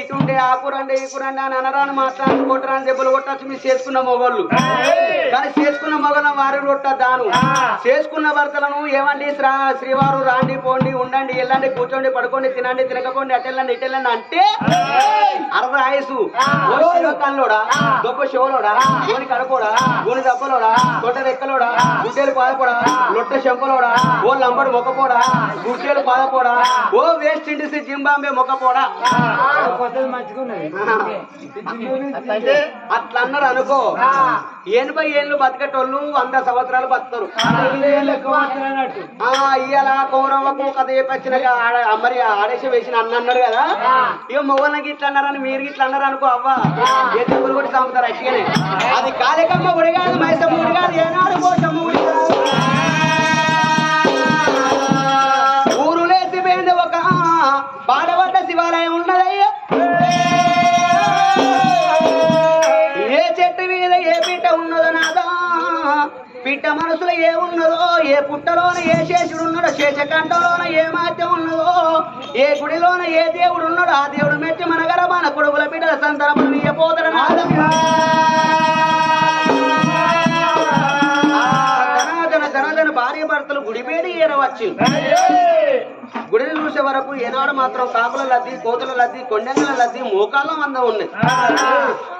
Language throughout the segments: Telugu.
ఇటుండే ఆకురండి ఈకురండి అని అనరాని మాట్లాడి కొట్టరాని దెబ్బలు కొట్టచ్చు. మీరు చేసుకున్న మొగోళ్ళు. కానీ చేసుకున్న మొగలం వారి కొట్ట దాను చేసుకున్న భర్తలను ఏమండి? శ్రా శ్రీవారు రాండి పోండి ఉండండి వెళ్ళండి కూర్చోండి పడుకోండి తినండి తినకపోండి అటెళ్ళండి ఇటెళ్ళండి అంటే అరవై ఆయుసు. కల్లోడా గొప్ప షోలోడా గోని కడపోడా గోని దప్పలోడా తొట్ట రెక్కలోడా? గుడ్డేలు పాదపోడా? లొట్ట చెంపలోడా? ఓ లంబడి మొక్కపోడా? గుడ్డేలు పాదపోడా? ఓ వేస్ట్ ఇండీస్ జింబాంబే మొక్కపోడా? అంటే అట్లా అన్నారు అనుకో. ఎనభై ఏళ్ళు బతికేటోళ్ళు వంద సంవత్సరాలు బతుకుతారు. ఆ ఇయ్యాల కౌరవకు కథ చెప్పొచ్చినాక మరి ఆడేసి వేసిన అన్న అన్నాడు కదా? ఇక మొగలకి ఇట్లా అన్నారని మీరు ఇట్లా అన్నారు అనుకో అవ్వ. ఏ కూడా చంపుతారు అట్టిగానే. అది కాలికమ్మ గుడి కాదు మైసమ్మ గుడి కాదు ఏనాడు పోసమ్మ గుడి ఊరు ఒక పాడవద్ద శివాలయం ఉన్నదయ్యా. బిడ్డ మనసులో ఏ ఉన్నదో ఏ పుట్టలోన ఏ శేషుడు ఉన్నాడో శేషకంఠంలోన ఏ మాత్యం ఉన్నదో ఏ గుడిలోన ఏ దేవుడు ఉన్నాడో ఆ దేవుడు మెచ్చి మన గర మన కొడుకుల బిడ్డల సంతరములు నీ భార్య గుడిబేడి ఏరవచ్చు. గుడిని చూసే వరకు ఏనాడు మాత్రం కాపుల లద్ది కోతుల లద్ది కొండెంగల లద్ది మోకాళ్ళ మంద ఉన్నాయి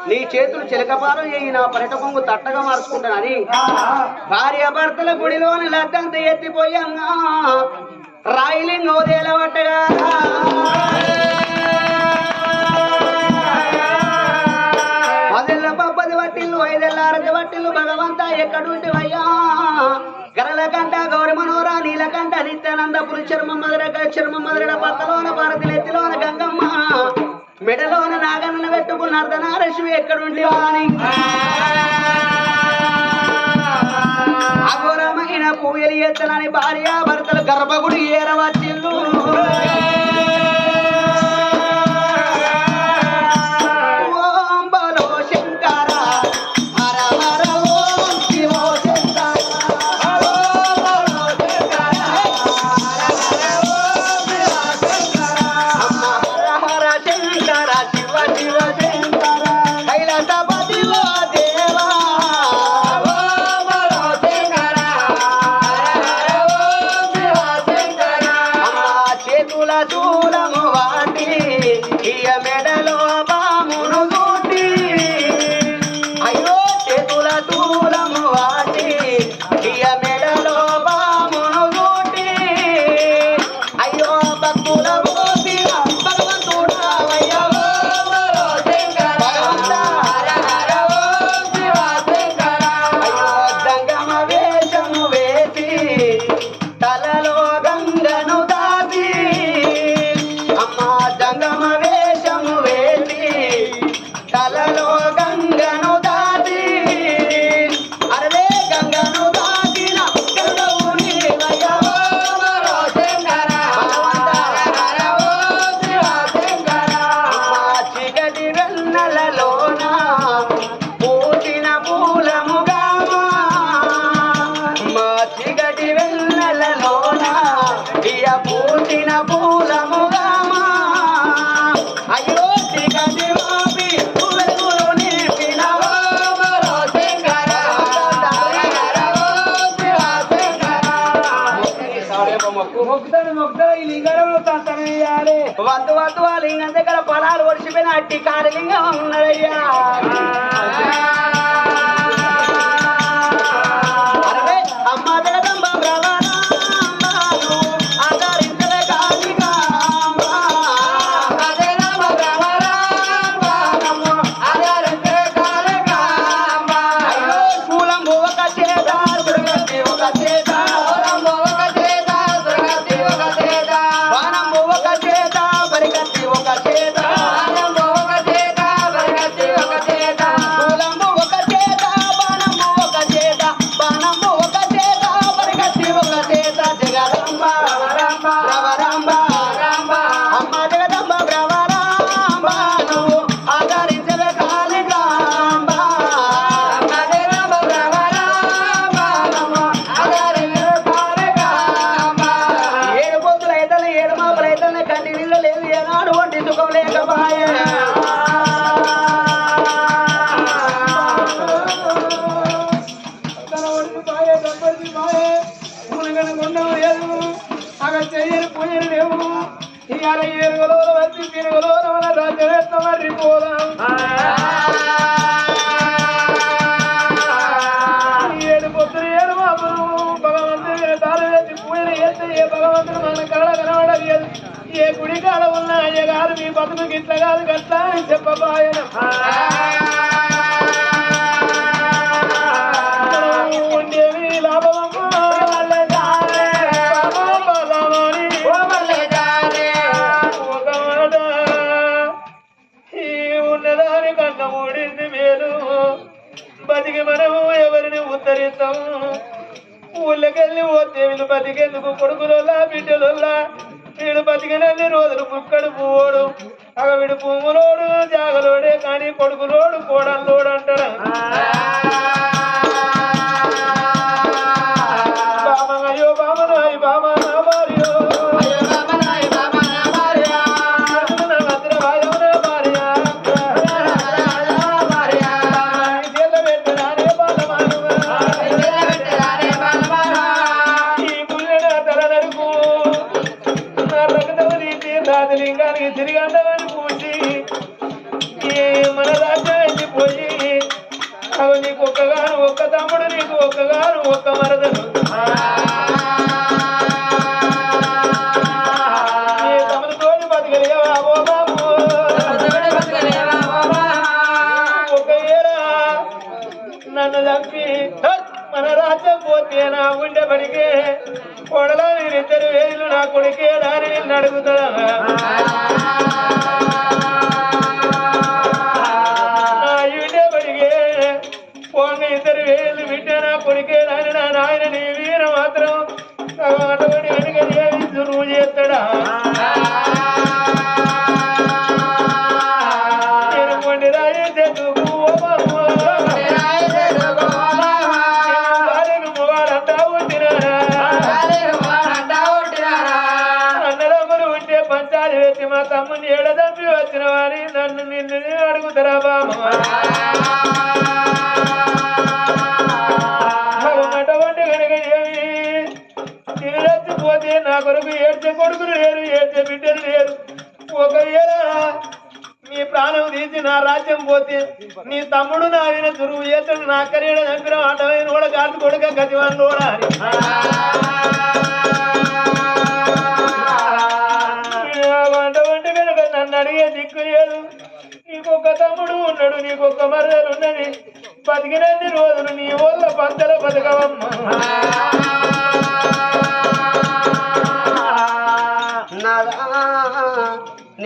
నీ చేతులు చిలకపారం చేయి నా పరట తట్టగా మార్చుకుంటానని భార్య భర్తల గుడిలోని లద్దంత ఎత్తిపోయంగా రాయిలింగ వదిలేవట్టగా పదెళ్ళ పబ్బది వట్టిల్లు ఐదెళ్ళ అరది వట్టిల్లు భగవంతా ఎక్కడుంటే నీలకంఠ గౌరి మనోర నీలకంఠ నిత్యానంద పులి చర్మ మధుర చర్మ మధురడ పక్కలోన భారతి ఎత్తిలోన గంగమ్మ. మెడలోన నాగన్న పెట్టుకున్న అర్ధనారశ్వి ఎక్కడుండి అని. అఘోరమైన పూయలు ఎత్తనని భార్య భర్తలు గర్భగుడి ఏరవచ్చిల్లు. కాడలింగం కాదు మీ బతుకు గిట్ల కాదు గట్లా అని చెప్పబాయన ఉండేవి లాభమమ్మా బలమని ఒక మాట ఈ ఉన్నదాని కన్న ఊడింది మేలు. బతికి మనము ఎవరిని ఉత్తరిస్తాము ఊళ్ళకెళ్ళి పోతే వీళ్ళు బతికేందుకు? కొడుకులోలా బిడ్డలోలా వీడు బతికినన్ని రోజులు బుక్కడు పువ్వుడు అగ వీడు పువ్వులోడు జాగలోడే కానీ కొడుకులోడు కోడల్లోడు అంటాడు అవి నీకు ఒక్కగాను ఒక్క తమ్ముడు నీకు ఒక్కగాను ఒక్క ఏరా నన్ను చంపి మన రాజ్యం పోతే నా ఉండబడికే కొడలా ఇద్దరు వేలు నా కొడుకే దాని నిన్ను అడుగుతా వేలు వింటారా పొడికే కొడుకే దాని నా నాయన నీ వీర మాత్రం అటువంటి వెనుక నువ్వు చేస్తాడా? ఉంటే మా తమ్ముని ఏడదంపి వచ్చిన వారి నన్ను నిన్ను అడుగుతారా బామ్మ? చెప్పి నా రాజ్యం పోతే నీ తమ్ముడు నా ఆయన దురువు చేతుడు నా కరీడ చంపిన ఆటమైన కూడా కాదు కొడుక గతివాన్ కూడా నన్ను అడిగే దిక్కు లేదు. నీకొక తమ్ముడు ఉన్నాడు నీకొక మర్రలు ఉన్నది. బతికినన్ని రోజులు నీ వల్ల పంతల బతకవమ్మా.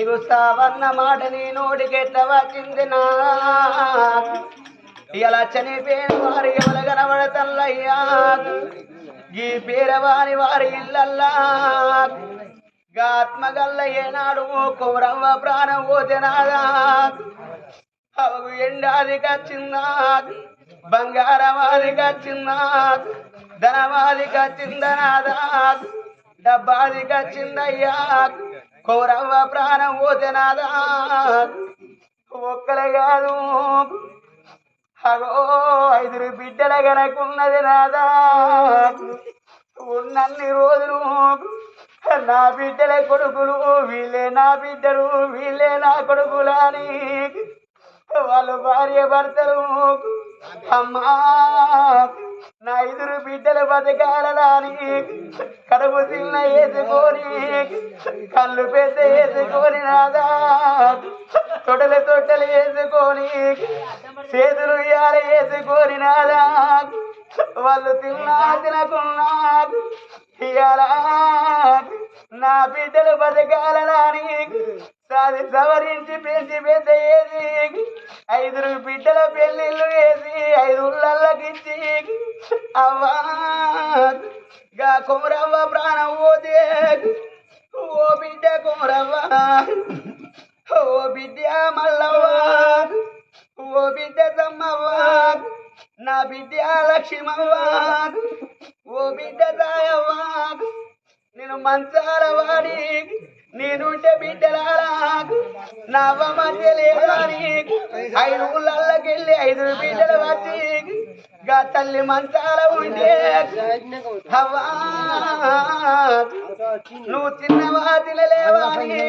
దిగుస్తావన్న మాట నీ నోటికెట్ల వచ్చింది నా ఇలా చనిపోయిన వారి ఎవల కనబడతల్లయ్యా? ఈ పేరవారి వారి ఇళ్ళల్లా ఆత్మగల్ల ఏనాడు కుమరవ్వ ప్రాణం పోతేనాదా? అవకు ఎండాది కచ్చిందా బంగారవాది కచ్చిందా ధనవాది కచ్చిందనాదా డబ్బాది కచ్చిందయ్యా కౌరవ్వ ప్రాణం పోతే నాదా? ఒక్కలే కాదు. అగో ఐదురు బిడ్డల గనకున్నది నాదా? ఉన్నన్ని రోజులు నా బిడ్డల కొడుకులు వీళ్ళే నా బిడ్డలు వీళ్ళే నా కొడుకులని వాళ్ళు భార్య భర్తలు. అమ్మా! బతకాలని కడుపు తిన్న వేసుకొని కళ్ళు పెద్ద వేసుకొని నాదా. తొడలు తొట్టలు వేసుకొని చేతులు ఇయాల వేసుకొని నాదా. వాళ్ళు తిన్నా తినకున్నా ఇయాల నా బిడ్డలు బతకాలని సాది సవరించి పెంచి పెద్ద ఏది ఐదురు బిడ్డల పెళ్ళిళ్ళు వేసి ఐదు ఇచ్చి అవ్వా. గా కుమరవ్వ ప్రాణం పోతే ఓ బిడ్డ కుమరవ్వ. ఓ బిడ్డ మల్లవ్వ. ఓ బిడ్డ తమ్మవ్వ నా బిడ్డ లక్ష్మవ్వ. ఓ బిడ్డ దాయవ్వ నేను మంచాల వాడి నేనుంటే బిడ్డలారా. నవ్వ మధ్య లేదని ఐదు ఊళ్ళకెళ్ళి ఐదు బిడ్డలు వచ్చి గా తల్లి మంచాల ఉంటే అవ్వా నువ్వు చిన్నవా తినలేవని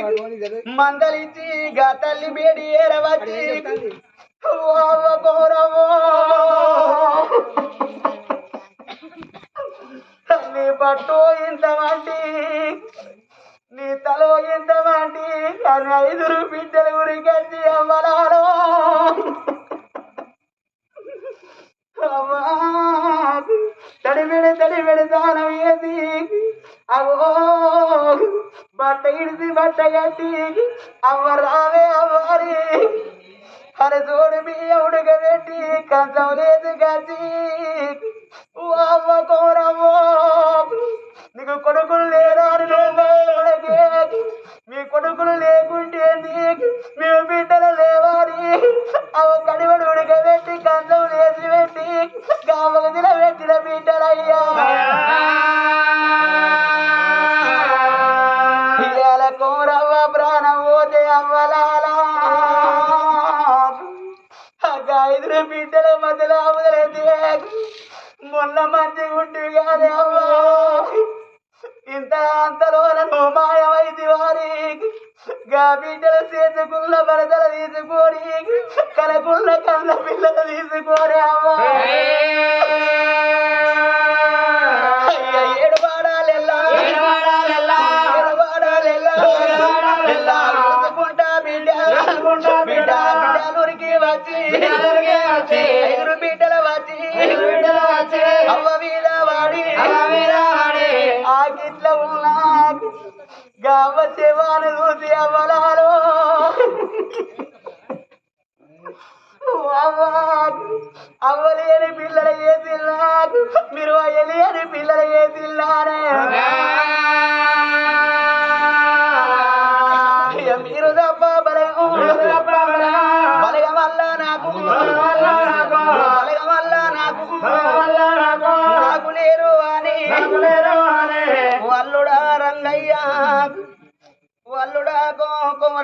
మందలిచ్చి గా తల్లి బేడి ఏరవచ్చి ఓ గౌరవో పట్టు ఇంత నీ తలో ఎంత మాటి వంటి ఐదురు బిడ్డల గురికెత్తి అవ్వలాలో. అవ్వా. తడిమెడి దానం ఏది? అవో బట్ట ఇడిసి బట్ట కట్టి అవ్వ రావే అవ్వాలి అరే చూడు మీ పెట్టి కంచం లేదు ఐదురు బిడ్డల వచ్చి అవ్వ మీద వాడి. ఆ గిట్ల ఉన్నా గవ్వ శివాను చూసి అవ్వలాలో అవ్వలేని పిల్లల ఏ తిన్నారు మీరు అయ్యలేని పిల్లల ఏ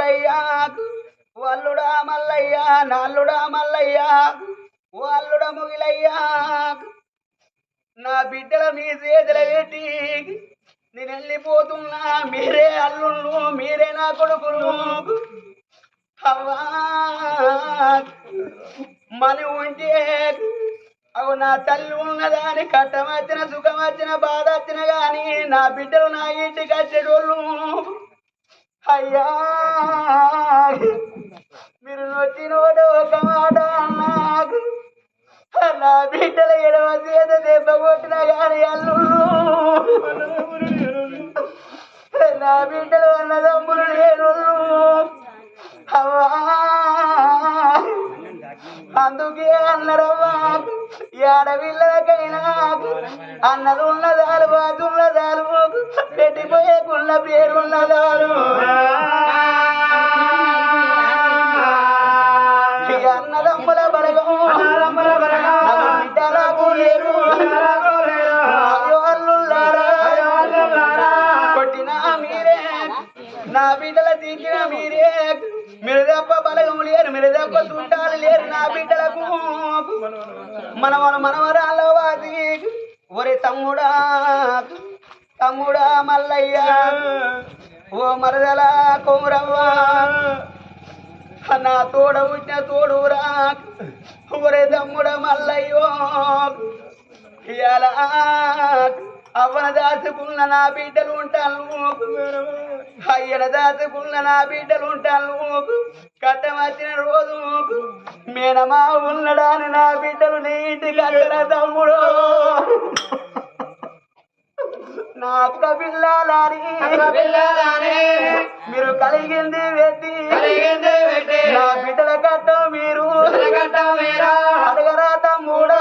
కోమరయ్య వల్లుడా మల్లయ్య నాల్లుడా మల్లయ్య వల్లుడ ముగిలయ్యా. నా బిడ్డల మీ చేతుల పెట్టి నేను వెళ్ళిపోతున్నా. మీరే అల్లుళ్ళు మీరే నా కొడుకులు. అవ్వా. మని ఉంటే అవు నా తల్లి ఉన్నదాని కట్టం వచ్చిన సుఖం వచ్చిన బాధ వచ్చిన కానీ నా బిడ్డలు నా ఇంటికి వచ్చేటోళ్ళు అయ్యా! మీరు నొచ్చినోడు ఒక మాట నాకు నా బిడ్డల ఎడవ చేత దెబ్బ కొట్టిన గాని అల్లుళ్ళు నా బిడ్డలు అన్నదమ్ములు లేరు అవ్వా! అందుకే అన్నరవ్వా ఏడవిల్లకైనా అన్నది ఉన్నదాలు బాధ ఉన్నదాలు పెట్టిపోయే కుళ్ళ పేరున్నదాలు ఇక అన్నదమ్ముల బలగం. బిడ్డలకు లేరు కొట్టినా మీరే. నా బిడ్డల తీర్చిన మీరే. మీరు తప్ప బలగం లేరు మీరు తప్ప చుట్టాలు లేరు నా బిడ్డలకు. మన మనవర మల్లయ్య ఓ మరదల కోరవ్వ నా తోడ పుట్టిన తోడురా. ఒరే తమ్ముడ మల్లయ్యో. ఇలా అవ్వన దాచుకున్న నా బిడ్డలు ఉంటాను అయ్యన దాచుకున్న నా బిడ్డలు ఉంటాను కట్టం వచ్చిన రోజు మేనమా ఉన్నడాని నా బిడ్డలు నీ ఇంటికి తమ్ముడు? నా అక్క పిల్లాలని మీరు కలిగింది పెట్టి నా బిడ్డల కట్టం మీరు. అడగరా తమ్ముడా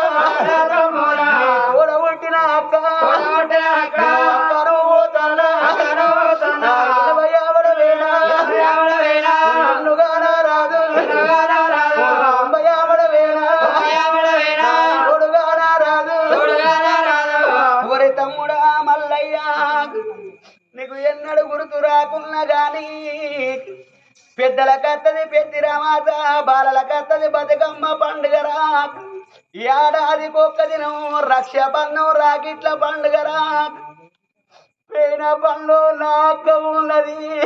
కత్తది పెద్ది రమాత బాలల కత్తది బతుకమ్మ పండుగ రా. ఏడాదికి ఒక్క దినం రక్ష రాకిట్ల పండుగ రా. పేన పండు నాక ఉన్నది.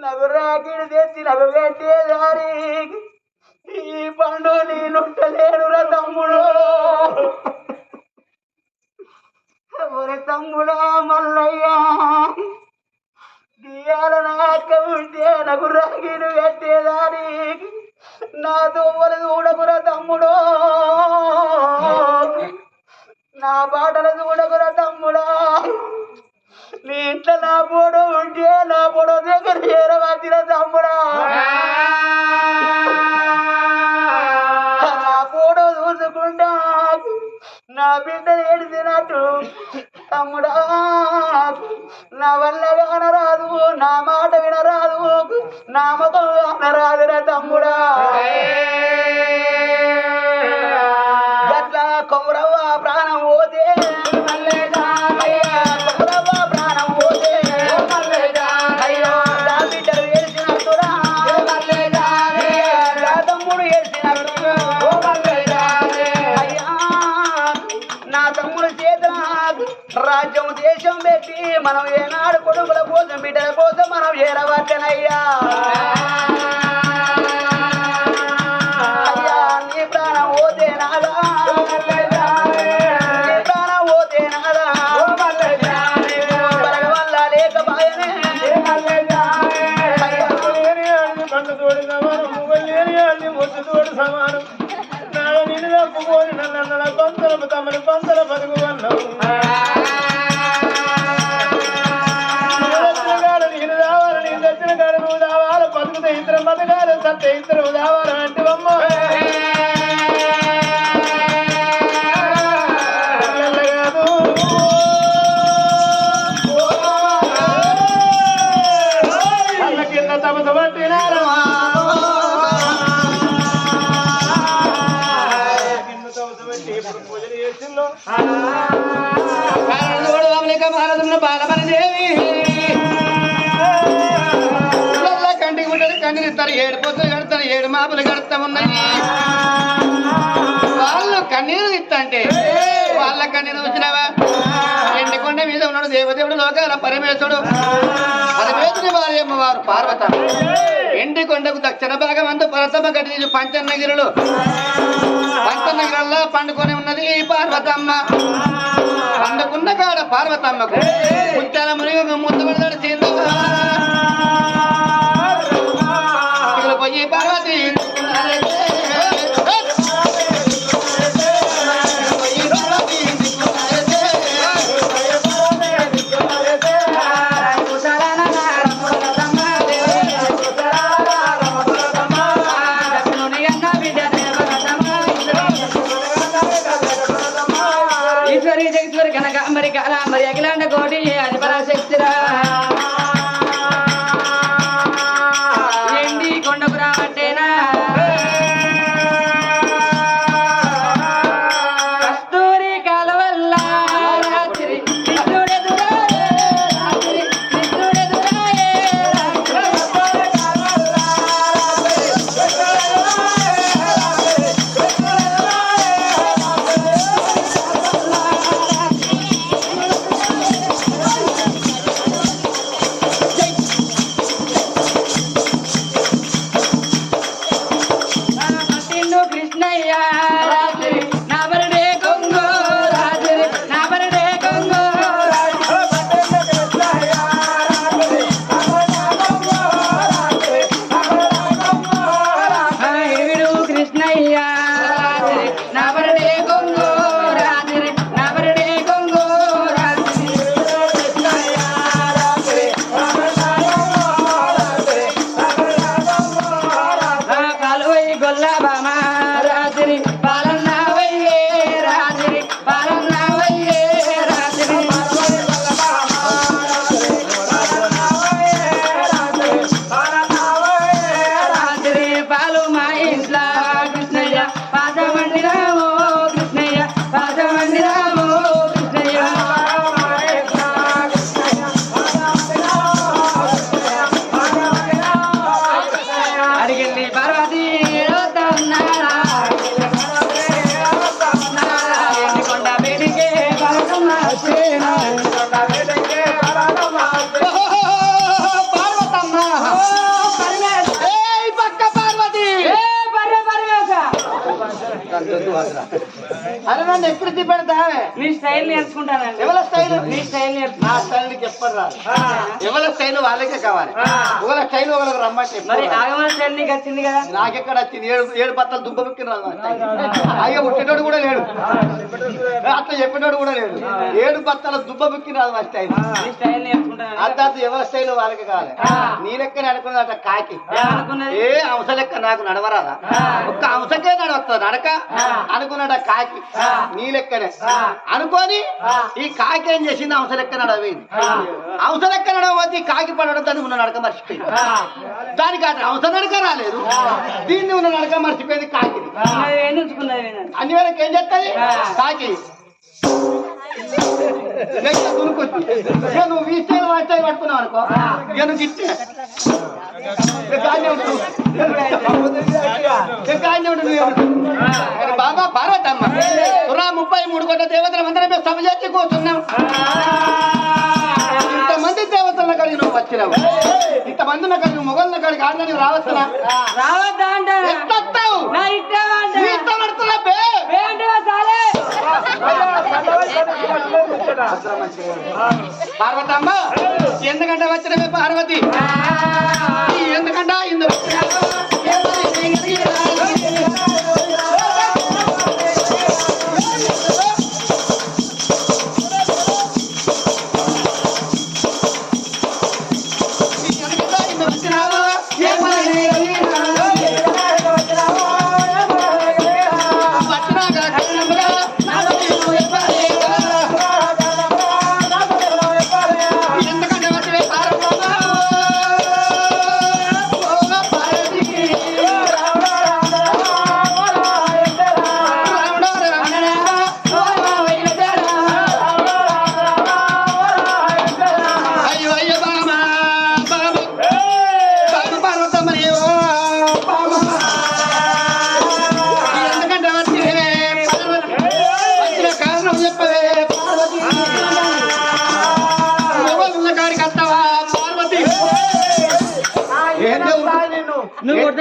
నగు రాకిడి తెచ్చి నాకు పెట్టేదారి ఈ పండు నేనుంటలేనురా తమ్ముడు. ఒరే తమ్ముడా మల్లయ్య. ఇవాళ నా అక్క ఉంటే నాకు పెట్టేదాని నా దువ్వలు చూడకురా తమ్ముడో. నా పాటలు చూడకురా తమ్ముడా. నీ ఇంట్లో నా పొడు ఉంటే నా పొడో దగ్గర చేరవచ్చిన తమ్ముడా. నా ఫోటో చూసుకుంటా. నా బిడ్డ ఏడిసినట్టు. తమ్ముడా నా వల్ల వినరాదు నా మాట వినరాదు నా ముఖం తమ్ముడా. బిడ్డల కోసం మనం తోడు సమానం నాడ నిన్ను తప్పుకొని నన్ను అన్నల పంతల తమని పంతల బతుకు అన్నావు సత్య ఇద్దరు దావాలి అంటే అమ్మ అన్న కడతారు ఏడు పొద్దులు కడతారు ఏడు మాపులు కడతా ఉన్నాయి వాళ్ళు కన్నీరు ఇస్తంటే వాళ్ళ కన్నీరు వచ్చినావా రెండు కొండ మీద ఉన్నాడు దేవదేవుడు లోకాల పరమేశ్వరుడు. పరమేశ్వరి వారి అమ్మవారు పార్వత. ఎండి కొండకు దక్షిణ భాగం అంతా పరతమ్మ కట్టి పంచన్నగిరులు పంచన్నగిరల్లో పండుకొని ఉన్నది పార్వతమ్మ. పండుకున్న కాడ పార్వతమ్మకు. ముత్యాల మునిగి ముద్దు పెడతాడు ఈశ్వరి జగేశ్వరి కనక మరి కాల మరి అఖిలాండ కోటి నన్ను ఎక్కడికి పెడతావే? నీ స్టైల్ నేర్చుకుంటానండి. ఎవరి స్టైల్? నీ స్టైల్ నేర్చుకుంటా నా స్టైల్ నీకు చెప్పరు రాదు ఎవరి స్టైల్ వాళ్ళకే కావాలి. ఒకళ్ళ స్టైల్ ఒకరికి రమ్మంటే మరి. ఆగమన స్టైల్ నీకు వచ్చింది కదా? నాకెక్కడ వచ్చింది? ఏడు ఏడు బత్తలు దుబ్బ బుక్కిన రాదు నా స్టైల్. అయ్యో పుట్టేటోడు కూడా లేడు. అట్లా చెప్పేటోడు కూడా లేడు. ఏడు బత్తల దుబ్బ బుక్కిన రాదు మా స్టైల్. నీ స్టైల్ నేర్చుకుంటాను అర్థాత్ ఎవరి స్టైల్ వాళ్ళకి కావాలి. నీ లెక్కనే అనుకున్నదట కాకి. అనుకున్నది? ఏ అంశ లెక్క నాకు నడవరాదా? ఒక్క అంశకే నడవస్తుంది నడక? అనుకున్నాడ కాకి. నీ లెక్కనే. అనుకొని ఈ కాకి ఏం చేసింది అంశ లెక్క నడవేది. అంశ లెక్క నడవద్ది కాకి పడడం దాన్ని ఉన్న నడక మర్చిపోయింది. దానికి అటు అంశ నడక రాలేదు. దీన్ని ఉన్న నడక మర్చిపోయింది ఏంది? అన్ని వేళకి ఏం చేస్తుంది కాకి. నువ్వు ఈ స్టైల్ స్టైల్ పట్టుకున్నావు అనుకో. ఇక నువ్వు బాబా పార్వతమ్మ సురా ముప్పై మూడు కోట్ల దేవతల మందిరమే సభ చేసి కూర్చున్నాం ఇంతమంది దేవతల కలిగి నువ్వు వచ్చినావు. ఇంతమంది కలిగి మొగళ్ళ కలిగి ఆడిన నువ్వు రావచ్చునా? రావద్దా అంట? ఎత్తొస్తావు పార్వతమ్మ ఎందుకంటే వచ్చినవే పార్వతి? ఎందుకంట ఎందుకంటే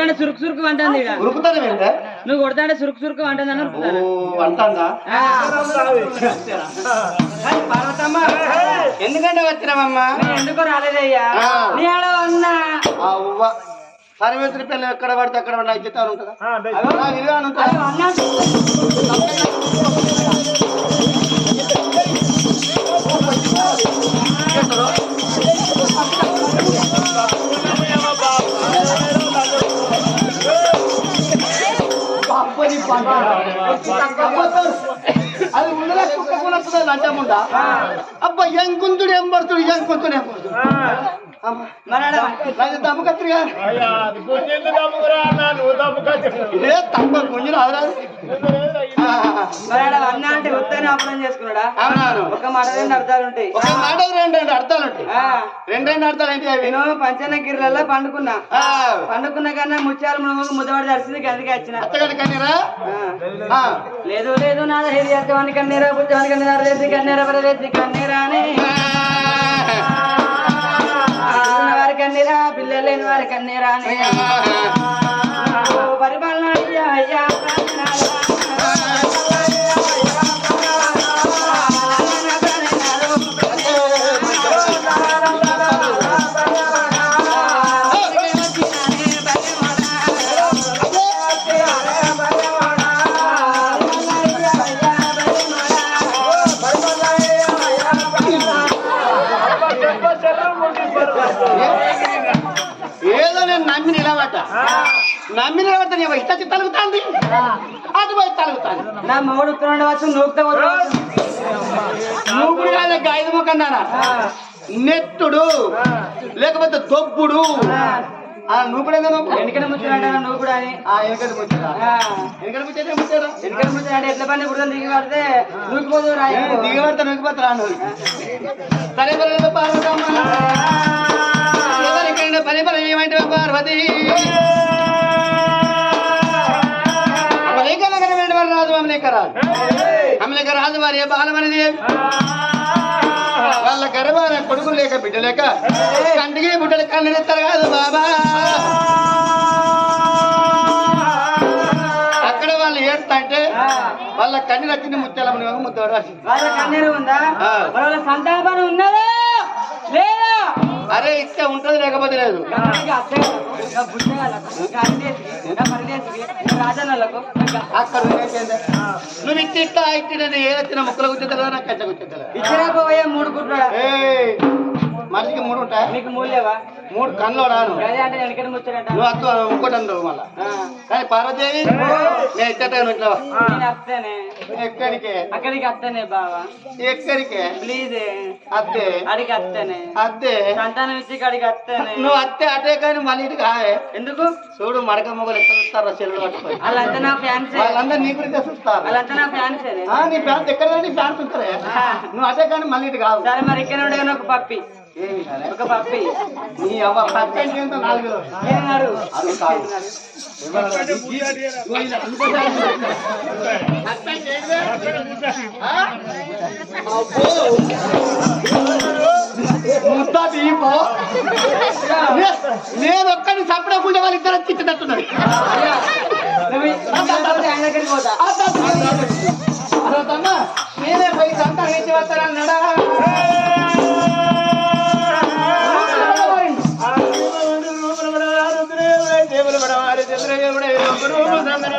కొడతాంటే సురుకు సురుకు అంటుంది ఉరుకుతాను నువ్వు కొడతాంటే సురుకు సురుకు అంటుంది అని పార్వతమ్మ ఎందుకంటే వచ్చినావమ్మా? నేను ఎందుకో రాలేదయ్యా. ఆ. నీ ఆడ ఉన్నా. అవ్వ. పరమేశ్వరి పిల్లలు ఎక్కడ పడితే అక్కడ పడితే ఐక్యత ఉంటుందా? నా విలువ అని ఉంటుందా? అది ఉండలే కుక్క కొనొస్తుందా లంచముండా అబ్బా ఏం కుంతుడు ఏం పడుతుడు ఏం కుంతుడు ఏం పడుతుడు అన్న అంటే ఉత్తని అప్పుడం చేసుకున్నాడా? అవునాను ఒక మాట రెండు అర్థాలు ఉంటాయి. ఒక మాట రెండు రెండు అర్థాలు ఉంటాయి. ఆ, రెండు రెండు అర్థాలు ఏంటి అవి? నేను పంచన గిర్రల్లో పండుకున్నా. పండుకున్న కన్నా ముత్యాలు మునుగు ముద్దవాడి దర్శనకి అందుకే వచ్చిన. లేదు లేదు నా హిరి కన్నీరా కన్నీరా రేసి కన్నీరా పరవేసి కన్నీరా అని. ఉన్న వారి కన్నీరా పిల్లలు లేని వారి కన్నీరా అయ్యా. ఏదో నేను నమ్మి నిలబడ్డా నమ్మి నిలబడ్డా నేను ఇష్ట తలుగుతాంది. అది పోయి తలుగుతాంది. నా మూడు ఉత్తరం వచ్చు నూకుతా వదలవచ్చు. నువ్వు కూడా కాదు ఐదు ముఖందానా నెత్తుడు లేకపోతే దొబ్బుడు. నువ్వు కూడా. వెనకడ ముచ్చాడు నువ్వు కూడా అని. ఆ వెనకడ ముచ్చాడు ఎట్ల పని ఇప్పుడు. దిగి పడితే నూకిపోదు సరే పర్లేదు పార్వతమ్మ. ఎవరికైనా పని పని ఏమంటే పార్వతి. అమలేక నగరం వారు రాజు అమలేక రాజు. అమలేక రాజు వారి బాలమనిది? వాళ్ళ గర్భాన కొడుకులు లేక బిడ్డ లేక కంటికి బుడ్డలు కన్నెత్తారు కాదు బాబా. అక్కడ వాళ్ళు ఏడుతా అంటే వాళ్ళ కన్ను వచ్చింది ముత్యాలమ్మ వచ్చింది వాళ్ళ కన్నీరు ఉందా? సంతాపన ఉన్నదా? అరే ఇస్తే ఉంటది లేకపోతే లేదు. అక్కడ. నువ్వు ఇట్టి ఇట్లా ఇట్టి నేను ఏ ముక్కలు గుర్తించలేదు నాకు కచ్చ గుర్తించలేదు ఇచ్చిరాకపోయే మూడు గుడ్లు. మనిషికి మూడు ఉంటాయి? నీకు మూలేవా మూడు కళ్ళు రాను. నువ్వు అత్తు ఇంకోటి అందవు మళ్ళా. కానీ పార్వతీదేవి నేను ఇచ్చటాను ఇట్లా ఎక్కడికే? అక్కడికి అత్తనే బావా. ఎక్కడికే? ప్లీజ్. అత్తే. అడిగి అత్తనే. అత్తే. సంతానం ఇచ్చి అడిగి అత్తనే. నువ్వు అత్తే అటే కానీ మళ్ళీ ఇటు ఎందుకు? చూడు మడక మొగలు ఎక్కడ చూస్తారో చెల్లు పట్టుకొని. వాళ్ళంతా నా ఫ్యాన్సే వాళ్ళందరూ నీ గురించి చూస్తారు. వాళ్ళంతా నా ఫ్యాన్సేనే ఆ, నీ ఫ్యాన్స్ ఎక్కడ నీ ఫ్యాన్స్ ఉంటారే. నువ్వు అదే కానీ మళ్ళీ ఇటు కాదు సరే మరి ఇక్కడ ఉండగానే ఒక పప్పి. ఒక పప్పి నీ అవ్వ. ముద్ద దీపో. నేను ఒక్కడిని చంపడకుండా వాళ్ళు ఇద్దరు పోతా? నేనే పోయి సంతానం ఇచ్చి వస్తానన్నాడా ఎవడే ఎవరు సందర